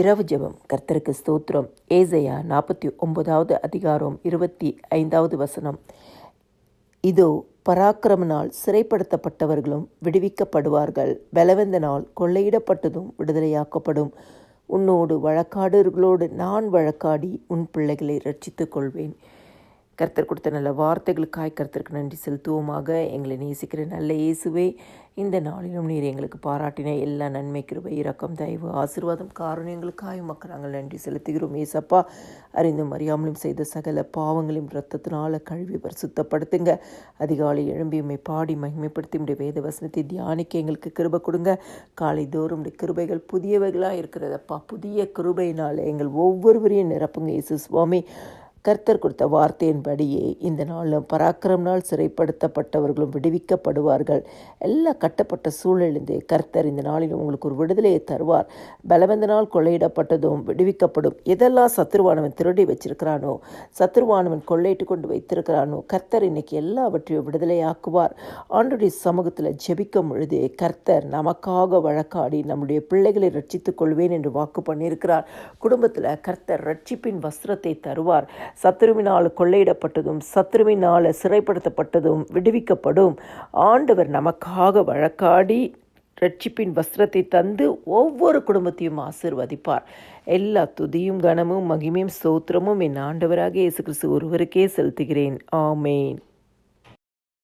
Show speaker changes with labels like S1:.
S1: இரவு ஜெபம். கர்த்தருக்கு ஸ்தோத்திரம். ஏசையா நாற்பத்தி ஒன்பதாவது அதிகாரம் இருபத்தி ஐந்தாவது வசனம். இதோ பராக்கிரமனால் சிறைப்படுத்தப்பட்டவர்களும் விடுவிக்கப்படுவார்கள். பலவந்தனால் கொள்ளையிடப்பட்டதும் விடுதலையாக்கப்படும். உன்னோடு வழக்காடுகளோடு நான் வழக்காடி உன் பிள்ளைகளை ரட்சித்துக் கொள்வேன் கர்த்தர் கொடுத்த நல்ல வார்த்தைகளுக்காய் கர்த்தருக்கு நன்றி செலுத்துவோமாக. எங்களை நேசிக்கிற நல்ல இயேசுவே இந்த நாளிலும் நீர் எங்களுக்கு பாராட்டின எல்லா நன்மை கிருபை இரக்கம் தயவு ஆசீர்வாதம் காரணங்களுக்காய் மக்கள் நாங்கள் நன்றி செலுத்துகிறோம். ஏசப்பா அறிந்தும் அறியாமலும் செய்த சகல பாவங்களையும் இரத்தத்தினால கழுவி பரிசுத்தப்படுத்துங்க. அதிகாலை எழும்பியுமை பாடி மகிமைப்படுத்தி உடைய வேத வசனத்தை தியானிக்க எங்களுக்கு கிருபை கொடுங்க. காலை தோறும் உடைய கிருபைகள் புதியவைகளாக இருக்கிறதப்பா புதிய கிருபையினால் எங்கள் ஒவ்வொருவரையும் நிரப்புங்க. இயேசு சுவாமி கர்த்தர் கொடுத்த வார்த்தையின்படியே இந்த நாளும் பராக்கிரம் நாள் சிறைப்படுத்தப்பட்டவர்களும் விடுவிக்கப்படுவார்கள். எல்லா கட்டப்பட்ட சூழலிருந்து கர்த்தர் இந்த நாளிலும் உங்களுக்கு ஒரு விடுதலையை தருவார். பலவந்த நாள் கொள்ளையிடப்பட்டதும் விடுவிக்கப்படும். எதெல்லாம் சத்துருவானவன் திருடி வச்சிருக்கிறானோ சத்துருவானவன் கொள்ளையிட்டு கொண்டு வைத்திருக்கிறானோ கர்த்தர் இன்னைக்கு எல்லாவற்றையும் விடுதலையாக்குவார். ஆண்டுடைய சமூகத்தில் ஜெபிக்கும் பொழுது கர்த்தர் நமக்காக வழக்காடி நம்முடைய பிள்ளைகளை ரட்சித்துக் கொள்வேன் என்று வாக்கு பண்ணியிருக்கிறார். குடும்பத்தில் கர்த்தர் ரட்சிப்பின் வஸ்திரத்தை தருவார். சத்ருவினால் கொள்ளையிடப்பட்டதும் சத்ருவினால் சிறைப்படுத்தப்பட்டதும் விடுவிக்கப்படும். ஆண்டவர் நமக்காக வழக்காடி ரட்சிப்பின் வஸ்திரத்தை தந்து ஒவ்வொரு குடும்பத்தையும் ஆசிர்வதிப்பார். எல்லா துதியும் கனமும் மகிமையும் சோத்திரமும் என் ஆண்டவராக இயேசு கிறிஸ்து ஒருவருக்கே செலுத்துகிறேன். ஆமேன்.